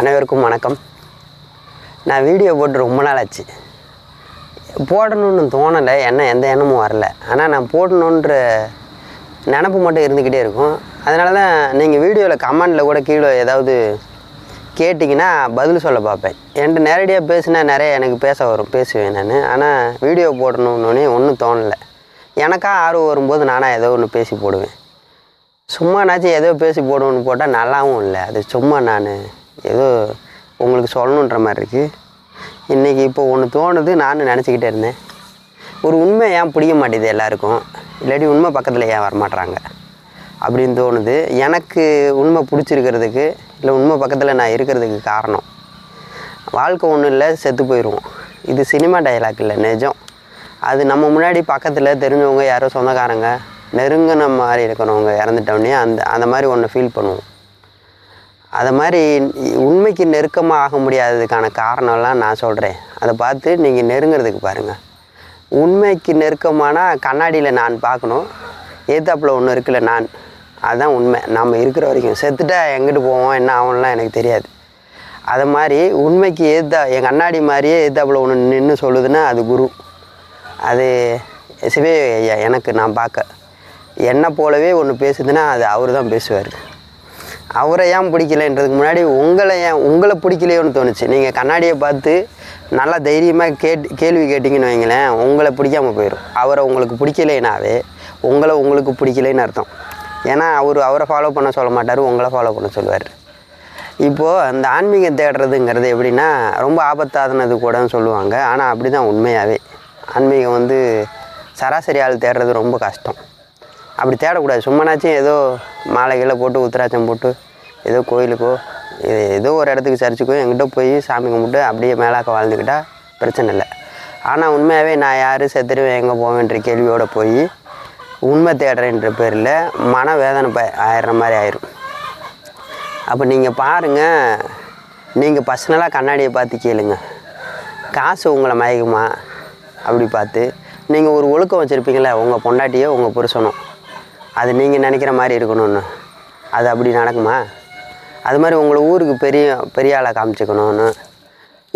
அனைவருக்கும் வணக்கம். நான் வீடியோ போட்டு ரொம்ப நாள் ஆச்சு போடணும்னு தோணலை என்ன எந்த எண்ணமும் வரல. ஆனால் நான் போடணுன்ற நினப்பு மட்டும் இருந்துக்கிட்டே இருக்கும். அதனால தான் நீங்கள் வீடியோவில் கமெண்டில் கூட கீழே ஏதாவது கேட்டிங்கன்னா பதில் சொல்ல பார்ப்பேன். என்கிட்ட நேரடியாக பேசினா நிறைய எனக்கு பேச வரும் பேசுவேன் நான். ஆனால் வீடியோ போடணும்னு ஒன்றும் தோணலை. எனக்கா ஆர்வம் வரும்போது நானாக ஏதோ ஒன்று பேசி போடுவேன். சும்மானாச்சும் ஏதோ பேசி போடுவோன்னு போட்டால் நல்லாவும் இல்லை. அது சும்மா நான் ஏதோ உங்களுக்கு சொல்லணுன்ற மாதிரி இருக்குது இன்றைக்கி இப்போ ஒன்று தோணுது நானும் நினச்சிக்கிட்டே இருந்தேன். ஒரு உண்மை ஏன் பிடிக்க மாட்டேது எல்லாருக்கும்? இல்லாட்டி உண்மை பக்கத்தில் ஏன் வரமாட்றாங்க? அப்படின்னு தோணுது. எனக்கு உண்மை பிடிச்சிருக்கிறதுக்கு இல்லை உண்மை பக்கத்தில் நான் இருக்கிறதுக்கு காரணம் வாழ்க்கை ஒன்றும் இல்லை செத்து போயிடுவோம் இது சினிமா டைலாக் இல்லை நிஜம். அது நம்ம முன்னாடி பக்கத்தில் தெரிஞ்சவங்க யாரோ சொந்தக்காரங்க நெருங்கின மாதிரி இருக்கிறவங்க இறந்துட்டோடனே அந்த அந்த மாதிரி ஒன்று ஃபீல் பண்ணுவோம். அதை மாதிரி உண்மைக்கு நெருக்கமாக ஆக முடியாததுக்கான காரணம்லாம் நான் சொல்கிறேன் அதை பார்த்து நீங்கள் நெருங்கிறதுக்கு பாருங்கள் உண்மைக்கு நெருக்கமானால் கண்ணாடியில் நான் பார்க்கணும். ஏத்தாப்பில் ஒன்று இருக்குல்ல நான். அதுதான் உண்மை. நம்ம இருக்கிற வரைக்கும். செத்துட்டா எங்கிட்டு போவோம்? என்ன ஆகும்லாம் எனக்கு தெரியாது. அதை மாதிரி உண்மைக்கு ஏத்தா என் கண்ணாடி மாதிரியே ஏத்தாப்பில் ஒன்று நின்று சொல்லுதுன்னா அது குரு. அது சிவே ஐயா எனக்கு நான் பார்க்க. என்னை போலவே ஒன்று பேசுதுன்னா அது அவர் தான் பேசுவார். அவரை ஏன் பிடிக்கலைன்றதுக்கு முன்னாடி உங்களை ஏன் உங்களை பிடிக்கலையோன்னு தோணுச்சு. நீங்கள் கண்ணாடியை பார்த்து நல்லா தைரியமாக கேட் கேள்வி கேட்டிங்கன்னு வைங்களேன் உங்களை பிடிக்காம போயிடும் அவரை உங்களுக்கு பிடிக்கலைனாவே உங்களை உங்களுக்கு பிடிக்கலைன்னு அர்த்தம். ஏன்னா அவர் அவரை ஃபாலோ பண்ண சொல்ல மாட்டார் உங்களை ஃபாலோ பண்ண சொல்லுவார். இப்போது அந்த ஆன்மீகம் தேடுறதுங்கிறது எப்படின்னா ரொம்ப ஆபத்தாதனது கூடன்னு சொல்லுவாங்க. ஆனால் அப்படி தான் உண்மையாகவே ஆன்மீகம் வந்து சராசரி ஆள் தேடுறது ரொம்ப கஷ்டம். அப்படி தேடக்கூடாது. சும்மானாச்சும் ஏதோ மாலை கீழே போட்டு உத்தராட்சம் போட்டு ஏதோ கோயிலுக்கோ ஏதோ ஒரு இடத்துக்கு சர்ச்சுக்கோ எங்கிட்ட போய் சாமி கும்பிட்டு அப்படியே மேலாக்க வாழ்ந்துக்கிட்டா பிரச்சனை இல்லை. ஆனால் உண்மையாகவே நான் யார் செத்துருவேன் எங்கே போவேன்ற கேள்வியோடு போய் உண்மை தேடுறேன்ற பேரில் மன வேதனை ப ஆயிடுற மாதிரி ஆயிரும். அப்போ நீங்கள் பாருங்கள் நீங்கள் பர்சனலாக கண்ணாடியை பார்த்து கேளுங்க. காசு உங்களை மயக்குமா? அப்படி பார்த்து நீங்கள் ஒரு ஒழுக்கம் வச்சுருப்பீங்களே உங்கள் பொண்டாட்டியோ உங்கள் புருஷனோ. அது நீங்கள் நினைக்கிற மாதிரி இருக்கணும்னு. அது அப்படி நடக்குமா? அது மாதிரி உங்களை ஊருக்கு பெரிய பெரிய ஆளாக காமிச்சிக்கணும்னு.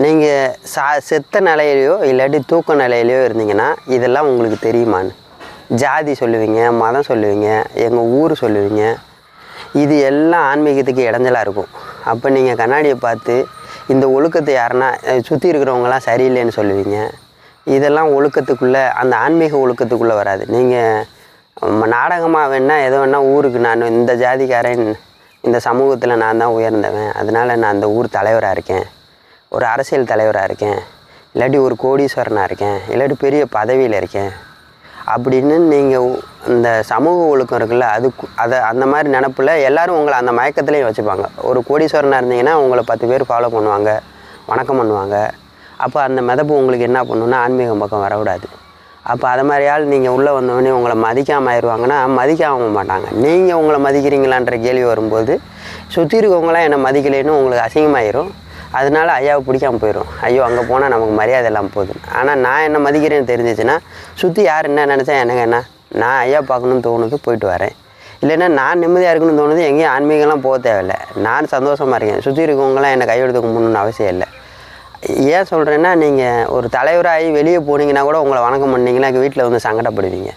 நீங்கள் சா செத்த நிலையிலையோ இல்லாட்டி தூக்க நிலையிலையோ இருந்தீங்கன்னா இதெல்லாம் உங்களுக்கு தெரியுமான்னு. ஜாதி சொல்லுவீங்க மதம் சொல்லுவீங்க எங்கள் ஊர் சொல்லுவீங்க. இது எல்லாம் ஆன்மீகத்துக்கு இடைஞ்சலாக இருக்கும். அப்போ நீங்கள் கண்ணாடியை பார்த்து இந்த ஒழுக்கத்தை யாருன்னா சுற்றி இருக்கிறவங்களாம் சரியில்லைன்னு சொல்லுவீங்க. இதெல்லாம் ஒழுக்கத்துக்குள்ளே அந்த ஆன்மீக ஒழுக்கத்துக்குள்ளே வராது. நீங்கள் நாடகமாக வேணா எது வேணால் ஊருக்கு நான் இந்த ஜாதிக்காரன் இந்த சமூகத்தில் நான் தான் உயர்ந்தவன். அதனால் நான் அந்த ஊர் தலைவராக இருக்கேன். ஒரு அரசியல் தலைவராக இருக்கேன். இல்லாட்டி ஒரு கோடீஸ்வரனாக இருக்கேன். இல்லாட்டி பெரிய பதவியில் இருக்கேன். அப்படின்னு நீங்கள் இந்த சமூக ஒழுக்கம் இருக்குல்ல அது அதை அந்த மாதிரி நினப்பில் எல்லோரும் உங்களை அந்த மயக்கத்துலேயும் வச்சுப்பாங்க. ஒரு கோடீஸ்வரனாக இருந்தீங்கன்னா உங்களை பத்து பேர் ஃபாலோ பண்ணுவாங்க வணக்கம் பண்ணுவாங்க. அப்போ அந்த மிதப்பு உங்களுக்கு என்ன பண்ணுன்னா ஆன்மீகம் பக்கம் வரக்கூடாது. அப்போ அது மாதிரி ஆள் நீங்கள் உள்ளே வந்தவொடனே உங்களை மதிக்காமல் ஆயிடுவாங்கன்னா மதிக்காம மாட்டாங்க. நீங்கள் உங்களை மதிக்கிறீங்களான்ற கேள்வி வரும்போது சுற்றி இருக்கவங்களாம் என்னை மதிக்கலைன்னு உங்களுக்கு அசிங்கமாயிரும். அதனால ஐயாவை பிடிக்காமல் போயிடும் ஐயோ அங்கே போனால் நமக்கு மரியாதை இல்லாமல் போகுது ஆனால் நான் என்ன மதிக்கிறேன்னு தெரிஞ்சிச்சுன்னா சுற்றி யார் என்ன நினச்சா எனக்கு என்ன? நான் ஐயா பார்க்கணுன்னு தோணுது போயிட்டு வரேன். இல்லைன்னா நான் நிம்மதியாக இருக்கணும்னு தோணுது எங்கேயும் ஆன்மீகம்லாம் போக தேவையில்லை. நான் சந்தோஷமாக இருக்கேன். சுற்றி இருக்கவங்களாம் என்னை கையெடுத்து கும்பிடணும்னு அவசியம் இல்லை. ஏன் சொல்கிறேன்னா நீங்கள் ஒரு தலைவராகி வெளியே போனீங்கன்னா கூட உங்களை வணக்கம் பண்ணீங்கன்னா வீட்டில் வந்து சங்கடப்படுவீங்க.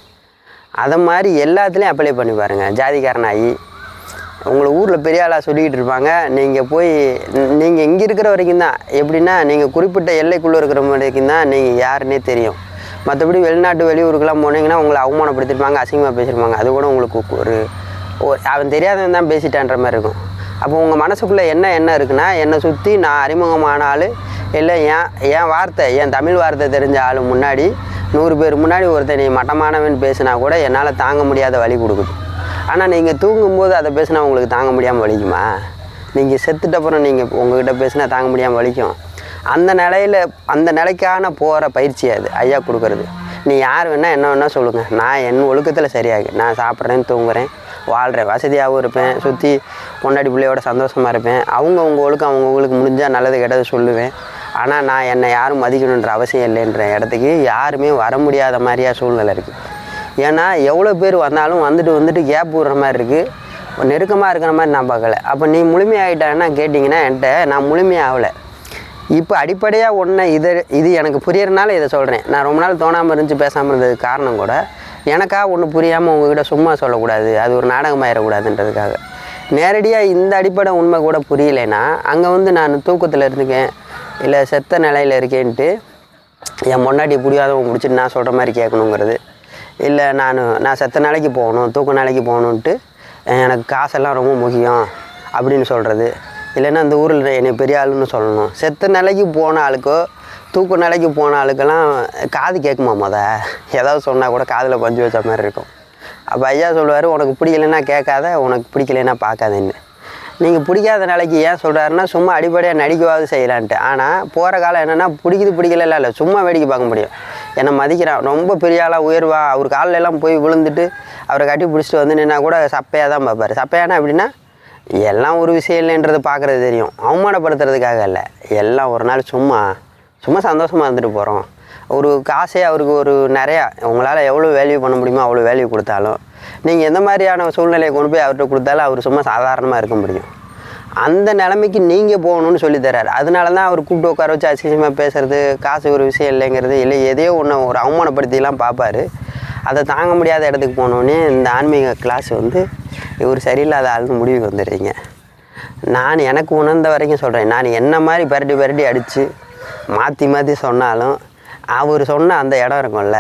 அதை மாதிரி எல்லாத்துலேயும் அப்ளை பண்ணி பாருங்கள் ஜாதிக்காரனாகி உங்களை ஊரில் பெரிய ஆளாக சொல்லிக்கிட்டு இருப்பாங்க. நீங்கள் போய் நீங்கள் இங்கே இருக்கிற வரைக்கும் தான். எப்படின்னா நீங்கள் குறிப்பிட்ட எல்லைக்குள்ளே இருக்கிற வரைக்கும் தான் நீங்கள் யாருன்னே தெரியும். மற்றபடி வெளிநாட்டு வெளியூருக்கெல்லாம் போனீங்கன்னா உங்களை அவமானப்படுத்திருப்பாங்க அசிங்கமாக பேசியிருப்பாங்க அது கூட உங்களுக்கு ஒரு ஒரு அவன் தெரியாதவன் தான் பேசிட்டான்ற மாதிரி இருக்கும். அப்போ உங்கள் மனசுக்குள்ளே என்ன என்ன இருக்குன்னா என்னை சுற்றி நான் அறிமுகமான ஆள் இல்லை ஏன் என் வார்த்தை என் தமிழ் வார்த்தை தெரிஞ்ச ஆள் முன்னாடி நூறு பேர் முன்னாடி ஒருத்தன் நீ மட்டமானவன் பேசினா கூட என்னால் தாங்க முடியாத வழி கொடுக்குது. ஆனால் நீங்கள் தூங்கும்போது அதை பேசினா உங்களுக்கு தாங்க முடியாமல் வலிக்குமா? நீங்கள் செத்துட்டப்புறம் நீங்கள் உங்ககிட்ட பேசினா தாங்க முடியாமல் வலிக்கும். அந்த நிலையில் அந்த நிலைக்கான போகிற பயிற்சி அது ஐயா கொடுக்குறது. நீ யார் வேணால் என்ன வேணால் சொல்லுங்கள் நான் என் ஒழுக்கத்தில் சரியாகு. நான் சாப்பிட்றேன் தூங்குறேன் வாழ்கிறேன் வசதியாகவும் இருப்பேன் சுற்றி பொண்டாடி பிள்ளையோட சந்தோஷமாக இருப்பேன். அவங்கவுங்க ஒழுக்கம் அவங்கவுங்களுக்கு முடிஞ்சால் நல்லது கெட்டது சொல்லுவேன். ஆனால் நான் என்னை யாரும் மதிக்கணுன்ற அவசியம் இல்லைன்ற இடத்துக்கு யாருமே வர முடியாத மாதிரியா சூழ்நிலை இருக்குது ஏன்னா எவ்வளோ பேர் வந்தாலும் வந்துட்டு வந்துட்டு கேப் விடுற மாதிரி இருக்குது நெருக்கமாக இருக்கிற மாதிரி நான் பார்க்கல. அப்போ நீ முழுமையாகிட்டான்னா கேட்டிங்கன்னா என்கிட்ட நான் முழுமையாகலை. இப்போ அடிப்படையாக ஒன்று இதை இது எனக்கு புரியறனால இதை சொல்கிறேன் நான் ரொம்ப நாள் தோணாமல் இருந்துச்சு பேசாமல் இருந்ததுக்கு காரணம் கூட எனக்கா ஒன்று புரியாமல் உங்ககிட்ட சும்மா சொல்லக்கூடாது. அது ஒரு நாடகமாயிடக்கூடாதுன்றதுக்காக. நேரடியாக இந்த அடிப்படை உண்மை கூட புரியலைன்னா அங்கே வந்து நான் தூக்கத்தில் இருந்துக்கேன் இல்லை செத்த நிலையில் இருக்கேன்ட்டு என் முன்னாடி பிடிக்காதவங்க பிடிச்சிட்டு நான் சொல்கிற மாதிரி கேட்கணுங்கிறது. இல்லை நான் நான் செத்த நாளைக்கு போகணும் தூக்க நாளைக்கு போகணுன்ட்டு எனக்கு காசெல்லாம் ரொம்ப முக்கியம் அப்படின்னு சொல்கிறது இல்லைன்னா அந்த ஊரில் என்னை பெரிய ஆளுன்னு சொல்லணும். செத்த நிலைக்கு போன ஆளுக்கோ தூக்க நிலைக்கு போன ஆளுக்கெல்லாம் காது கேட்குமா மொத? ஏதாவது சொன்னால் கூட காதில் பஞ்சு வச்ச மாதிரி இருக்கும். அப்போ ஐயா சொல்லுவார் உனக்கு பிடிக்கலன்னா கேட்காத உனக்கு பிடிக்கலன்னா பார்க்காதேன்னு. நீங்கள் பிடிக்காத நாளைக்கு ஏன் சொல்கிறாருன்னா சும்மா அடிப்படையாக நடிக்கவாது செய்யலான்ட்டு. ஆனால் போகிற காலம் என்னென்னா பிடிக்குது பிடிக்கல இல்லை சும்மா வேடிக்கை பார்க்க முடியும். என்னை மதிக்கிறான். ரொம்ப பெரிய ஆளாக உயர்வா அவர் காலில் எல்லாம் போய் விழுந்துட்டு அவரை கட்டி பிடிச்சிட்டு வந்து நின்னா கூட சப்பையாக தான் பார்ப்பார். சப்பையானா அப்படின்னா எல்லாம் ஒரு விஷயம் இல்லைன்றது பார்க்குறது தெரியும். அவமானப்படுத்துறதுக்காக இல்லை. எல்லாம் ஒரு நாள் சும்மா சும்மா சந்தோஷமாக இருந்துட்டு போகிறோம் ஒரு காசே அவருக்கு ஒரு நிறையா உங்களால் எவ்வளோ வேல்யூ பண்ண முடியுமோ அவ்வளோ வேல்யூ கொடுத்தாலும் நீங்கள் எந்த மாதிரியான சூழ்நிலையை கொண்டு போய் அவர்கிட்ட கொடுத்தாலும் அவர் சும்மா சாதாரணமாக இருக்க முடியும். அந்த நிலைமைக்கு நீங்கள் போகணும்னு சொல்லி தர்றாரு. அதனால தான் அவர் கூப்பிட்டு உட்கார வச்சு அசிங்கமாக பேசுகிறது காசு ஒரு விஷயம் இல்லைங்கிறது இல்லை எதையோ ஒன்று ஒரு அவமானப்படுத்திலாம் பார்ப்பாரு அதை தாங்க முடியாத இடத்துக்கு போனோடனே இந்த ஆன்மீக கிளாஸ் வந்து இவர் சரியில்லாத ஆள்னு முடிவுக்கு வந்துடுறீங்க. நான் எனக்கு உணர்ந்த வரைக்கும் சொல்கிறேன் நான் என்ன மாதிரி பரட்டி பரட்டி அடித்து மாற்றி மாற்றி சொன்னாலும் அவர் சொன்ன அந்த இடம் இருக்கும்ல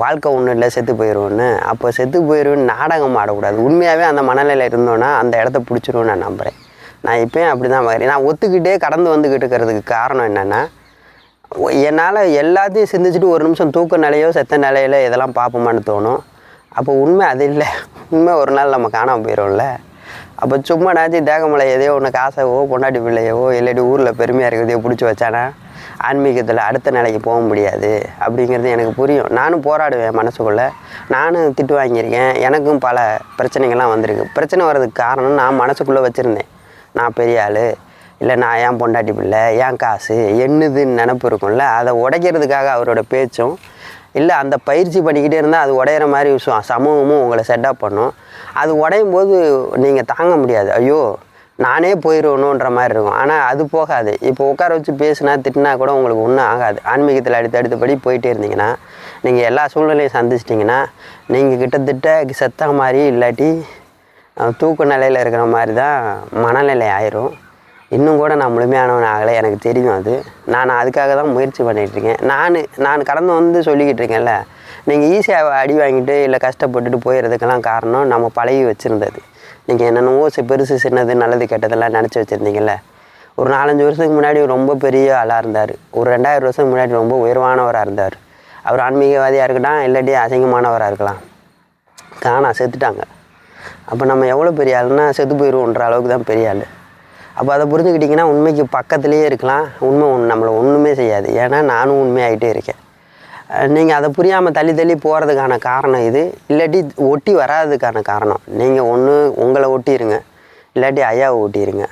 வாழ்க்கை ஒன்றும் இல்லை செத்து போயிடுவோன்னு அப்போ செத்து போயிடுவேன்னு நாடகம் ஆடக்கூடாது. உண்மையாகவே அந்த மனநிலையில் இருந்தோன்னா அந்த இடத்த பிடிச்சிருவோன்னு நான் நம்புகிறேன் நான் இப்போயும் அப்படி தான் பார்க்குறேன் நான் ஒத்துக்கிட்டே கடந்து வந்துக்கிட்டு இருக்கிறதுக்கு காரணம் என்னென்னா என்னால் எல்லாத்தையும் சிந்திச்சுட்டு ஒரு நிமிஷம் தூக்க நிலையோ செத்த நிலையில இதெல்லாம் பார்ப்போமான்னு தோணும். அப்போ உண்மை அது இல்லை. உண்மை ஒரு நாள் நம்ம காணாமல் போயிடும்ல அப்போ சும்மா நாச்சு தேகமலை எதையோ ஒன்று காசவோ பொண்டாட்டி பிள்ளையவோ இல்லாட்டி ஊரில் பெருமையாக இருக்கிறதையோ பிடிச்சி வச்சானா ஆன்மீகத்தில் அடுத்த நிலைக்கு போக முடியாது அப்படிங்கிறது எனக்கு புரியும். நானும் போராடுவேன் மனசுக்குள்ளே. நானும் திட்டு வாங்கியிருக்கேன். எனக்கும் பல பிரச்சனைகள்லாம் வந்திருக்கு. பிரச்சனை வர்றதுக்கு காரணம் நான் மனசுக்குள்ளே வச்சுருந்தேன். நான் பெரிய ஆள். இல்லை நான் ஏன் பொண்டாட்டி பிள்ளை ஏன் காசு என்னதுன்னு நினப்பு இருக்கும்ல. அதை உடைக்கிறதுக்காக அவரோட பேச்சும் இல்லை அந்த பயிற்சி பண்ணிக்கிட்டே இருந்தால் அது உடையிற மாதிரி விஷயம். சமூகமும் உங்களை செட்டப் பண்ணும். அது உடையும் போது நீங்கள் தாங்க முடியாது. ஐயோ நானே போயிடுவணுன்ற மாதிரி இருக்கும். ஆனால் அது போகாது. இப்போ உட்கார வச்சு பேசுனா திட்டினா கூட உங்களுக்கு ஒன்றும் ஆகாது. ஆன்மீகத்தில் அடுத்து அடுத்தபடி போயிட்டே இருந்தீங்கன்னா நீங்கள் எல்லா சூழ்நிலையும் சந்திச்சிட்டிங்கன்னா நீங்கள் கிட்டத்தட்ட செத்த மாதிரி இல்லாட்டி தூக்க நிலையில் இருக்கிற மாதிரி தான் மனநிலை ஆயிரும். இன்னும் கூட நான் முழுமையானவன் ஆகலை எனக்கு தெரியும் அது. நான் அதுக்காக தான் முயற்சி பண்ணிகிட்ருக்கேன் நான் நான் கடந்து வந்து சொல்லிக்கிட்டு இருக்கேன்ல நீங்கள் ஈஸியாக அடி வாங்கிட்டு இல்லை கஷ்டப்பட்டுட்டு போயிடுறதுக்கெல்லாம் காரணம் நம்ம பழகி வச்சுருந்தது. நீங்கள் என்னென்னவோ பெருசு சின்னது நல்லது கெட்டதெல்லாம் நினச்சி வச்சுருந்தீங்கல்ல? ஒரு நாலஞ்சு வருஷத்துக்கு முன்னாடி ரொம்ப பெரிய ஆளாக இருந்தார். ஒரு ரெண்டாயிரம் வருஷத்துக்கு முன்னாடி ரொம்ப உயர்வானவராக இருந்தார். அவர் ஆன்மீகவாதியாக இருக்கட்டும் இல்லாட்டி அசிங்கமானவராக இருக்கலாம். காணா செத்துட்டாங்க அப்போ நம்ம எவ்வளோ பெரிய ஆளுன்னா செத்து போயிடுவோன்ற அளவுக்கு தான் பெரிய ஆள். அப்போ அதை புரிஞ்சுக்கிட்டிங்கன்னா உண்மைக்கு பக்கத்துலேயே இருக்கலாம். உண்மை ஒன்று நம்மளை ஒன்றுமே செய்யாது. ஏன்னா நானும் உண்மையாகிட்டே இருக்கேன். நீங்கள் அதை புரியாமல் தள்ளி தள்ளி போகிறதுக்கான காரணம் இது. இல்லாட்டி ஒட்டி வராததுக்கான காரணம். நீங்கள் ஒன்று உங்களை ஒட்டிடுங்க இல்லாட்டி ஐயாவை ஒட்டிடுங்க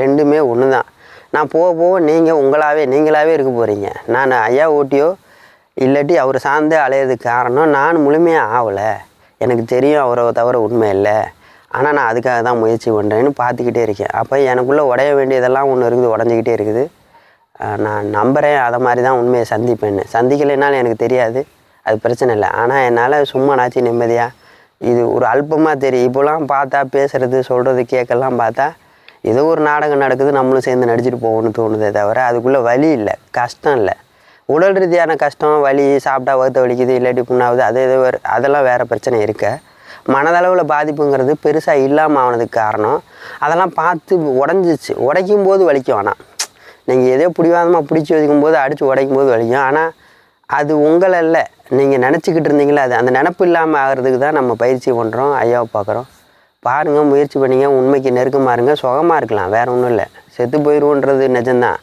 ரெண்டுமே ஒன்று தான் நான் போக போக நீங்கள் உங்களாவே நீங்களாவே இருக்க போகிறீங்க நான் ஐயா ஓட்டியோ இல்லாட்டி அவர் சார்ந்தே அலையிறதுக்கு காரணம் நான் முழுமையாக ஆகலை எனக்கு தெரியும் அவரை தவிர உண்மை இல்லை. ஆனால் நான் அதுக்காக தான் முயற்சி பண்ணுறேன்னு பார்த்துக்கிட்டே இருக்கேன். அப்போ எனக்குள்ளே உடைய வேண்டியதெல்லாம் ஒன்று இருக்குது உடஞ்சிக்கிட்டே இருக்குது. நான் நம்புகிறேன் அதை மாதிரி தான் உண்மையை சந்திப்பேன்னு. சந்திக்கலைனாலும் எனக்கு தெரியாது. அது பிரச்சனை இல்லை. ஆனால் என்னால் சும்மா நாச்சு நிம்மதியாக இது ஒரு அல்பமாக தெரியும் இப்போலாம் பார்த்தா பேசுகிறது சொல்கிறது கேட்கலாம் பார்த்தா ஏதோ ஒரு நாடகம் நடக்குது நம்மளும் சேர்ந்து நடிச்சிட்டு போகணும்னு தோணுதே தவிர அதுக்குள்ளே வலி இல்லை. கஷ்டம் இல்லை. உடல் ரீதியான கஷ்டம் வலி சாப்பிட்டா வகுத்த வலிக்குது இல்லாட்டி புண்ணாகுது அது ஏதோ வேறு அதெல்லாம் வேறு பிரச்சனை இருக்க. மனதளவில் பாதிப்புங்கிறது பெருசாக இல்லாமல் ஆனதுக்கு காரணம் அதெல்லாம் பார்த்து உடஞ்சிச்சு. உடைக்கும் போது வலிக்கும் ஆனால் நீங்கள் எதோ பிடிவாதமாக பிடிச்சி வைக்கும் போது அடித்து உடைக்கும் போது வலிக்கும். ஆனால் அது உங்களை இல்லை நீங்கள் நினச்சிக்கிட்டு இருந்தீங்களா அது அந்த நினப்பு இல்லாமல் ஆகிறதுக்கு தான் நம்ம பயிற்சி பண்ணுறோம் ஐயாவை பார்க்குறோம். பாருங்கள் முயற்சி பண்ணிங்க உண்மைக்கு நெருக்கமாக இருங்க சுகமாக இருக்கலாம் வேறு ஒன்றும் இல்லை. செத்து போயிடுவோன்றது நிஜம்தான்.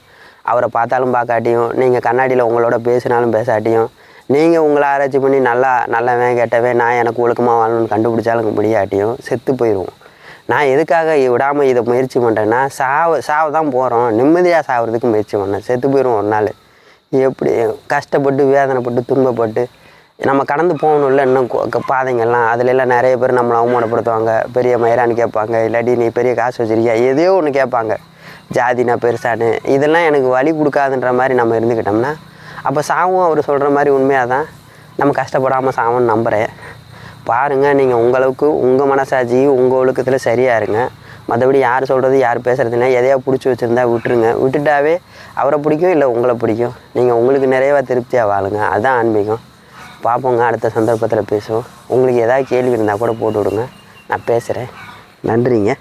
அவரை பார்த்தாலும் பார்க்காட்டியும் நீங்கள் கண்ணாடியில் உங்களோட பேசினாலும் பேசாட்டியும் நீங்கள் உங்களை ஆராய்ச்சி பண்ணி நல்லா நல்லவன் கெட்டவன் நான் எனக்கு ஒழுக்கமாக வாழணும்னு கண்டுபிடிச்சாலும் முடியாட்டியும் செத்து போயிடுவோம் நான் எதுக்காக விடாமல் இதை முயற்சி பண்ணுறேன்னா சாவு சாவு தான் போகிறோம் நிம்மதியாக சாகிறதுக்கு முயற்சி பண்ணேன் செத்து போயிடும் ஒரு நாள். எப்படி? கஷ்டப்பட்டு வேதனைப்பட்டு துன்பப்பட்டு நம்ம கடந்து போகணும்ல இன்னும் பாதைங்கள்லாம். அதுலெல்லாம் நிறைய பேர் நம்மளை அவமானப்படுத்துவாங்க. பெரிய மயிரான்னு கேட்பாங்க. இல்லாட்டி நீ பெரிய காசு வச்சிருக்கியா? எதையோ ஒன்று கேட்பாங்க. ஜாதினா பெருசான்னு. இதெல்லாம் எனக்கு வழி கொடுக்காதுன்ற மாதிரி நம்ம இருந்துக்கிட்டோம்னா அப்போ சாவும் அவர் சொல்கிற மாதிரி உண்மையாக தான் நம்ம கஷ்டப்படாமல் சாவும்னு நம்புகிறேன் பாருங்கள் நீங்கள் உங்களுக்கு உங்கள் மனசாட்சி உங்கள் ஒழுக்கத்தில் சரியாக இருங்க. மற்றபடி யார் சொல்கிறது யார் பேசுகிறதுனா எதையா பிடிச்சி வச்சுருந்தா விட்டுருங்க. விட்டுட்டாவே அவரை பிடிக்கும் இல்லை உங்களை பிடிக்கும். நீங்கள் உங்களுக்கு நிறையவா திருப்தியாக வாழுங்க. அதுதான் ஆன்மீகம். பார்ப்போங்க அடுத்த சந்தர்ப்பத்தில் பேசுவோம். உங்களுக்கு ஏதாவது கேள்வி இருந்தால் கூட போட்டு விடுங்க. நான் பேசுகிறேன் நன்றிங்க.